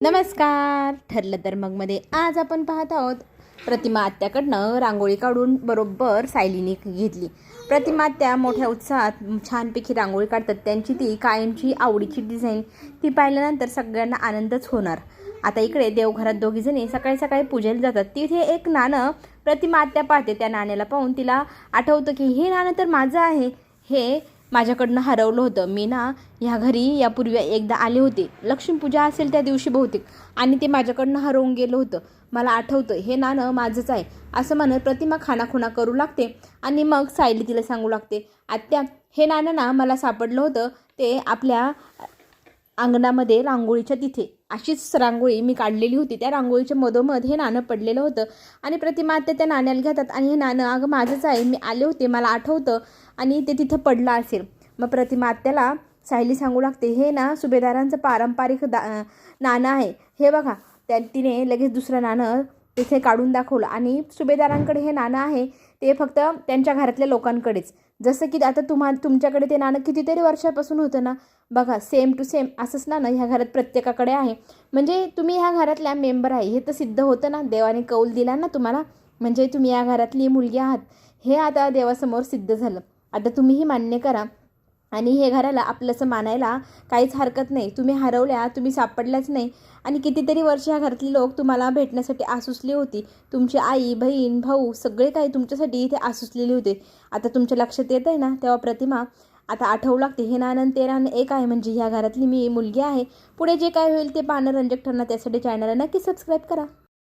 नमस्कार. ठरलं तर मगमध्ये आज आपण पाहत आहोत प्रतिमा आत्याकडनं रांगोळी काढून बरोबर सायलीने घेतली. प्रतिमा आत्या मोठ्या उत्साहात छानपैकी रांगोळी काढतात. त्यांची ती कायमची आवडीची डिझाईन ती पाहिल्यानंतर सगळ्यांना आनंदच होणार. आता इकडे देवघरात दोघीजणी सकाळी सकाळी पूजेला जातात. तिथे एक नाणं प्रतिमा आत्या पाहते. त्या नाण्याला पाहून तिला आठवतं की हे नाणं तर माझं आहे. हे माझ्याकडनं हरवलं होतं. मी ना ह्या घरी यापूर्वी एकदा आले होते. लक्ष्मीपूजा असेल त्या दिवशी बहुतेक. आणि ते माझ्याकडनं हरवून गेलं होतं. मला आठवतं हे नाणं माझंच आहे. असं म्हणत प्रतिमा खाणाखुणा करू लागते आणि मग सायली तिला सांगू लागते आत्या हे नाणं ना मला सापडलं होतं. ते आपल्या अंगणामध्ये रांगोळीच्या तिथे. अशीच रांगोळी मी काढलेली होती. त्या रांगोळीच्या मधोमध हे नाणं पडलेलं होतं. आणि प्रतिमा आत्या त्या नाण्याला घेतात आणि हे नाणं अगं माझंच आहे. मी आले होते. मला आठवतं. आणि ते तिथं पडलं असेल. मग प्रतिमा आत्याला सायली सांगू लागते हे ना सुभेदारांचं पारंपरिक दा नाणं आहे. हे बघा. त्या तिने लगेच दुसरं नाणं तिथे काढून दाखवलं. आणि सुभेदारांकडे हे नाणं आहे. ते फक्त त्यांच्या घरातल्या लोकांकडेच. जसं की आता तुम्हा तुमच्याकडे ते नाणं कितीतरी वर्षापासून होतं ना? बघा सेम टू सेम असंच नाणं ह्या घरात प्रत्येकाकडे आहे. म्हणजे तुम्ही ह्या घरातल्या मेंबर आहे हे तर सिद्ध होतं ना? देवाने कौल दिला ना तुम्हाला? म्हणजे तुम्ही या घरातली मुलगी आहात. हे आता देवासमोर सिद्ध झालं. आता तुम्हीही मान्य करा आणि हे घराला आपलंसं मानायला काहीच हरकत नाही. तुम्ही हरवल्या तुम्ही सापडल्याच नाही. आणि कितीतरी वर्ष ह्या घरातली लोक तुम्हाला भेटण्यासाठी आसुसली होती. तुमची आई बहीण भाऊ सगळे काही तुमच्यासाठी इथे आसुसलेले होते. आता तुमच्या लक्षात येत आहे ना? तेव्हा प्रतिमा आता आठवू लागते. हे नानन ते एक आहे. म्हणजे ह्या घरातली मी मुलगी आहे. पुढे जे काय होईल ते पाहणं रंजक ठरणार त्यासाठी चॅनलला नक्की सबस्क्राईब करा.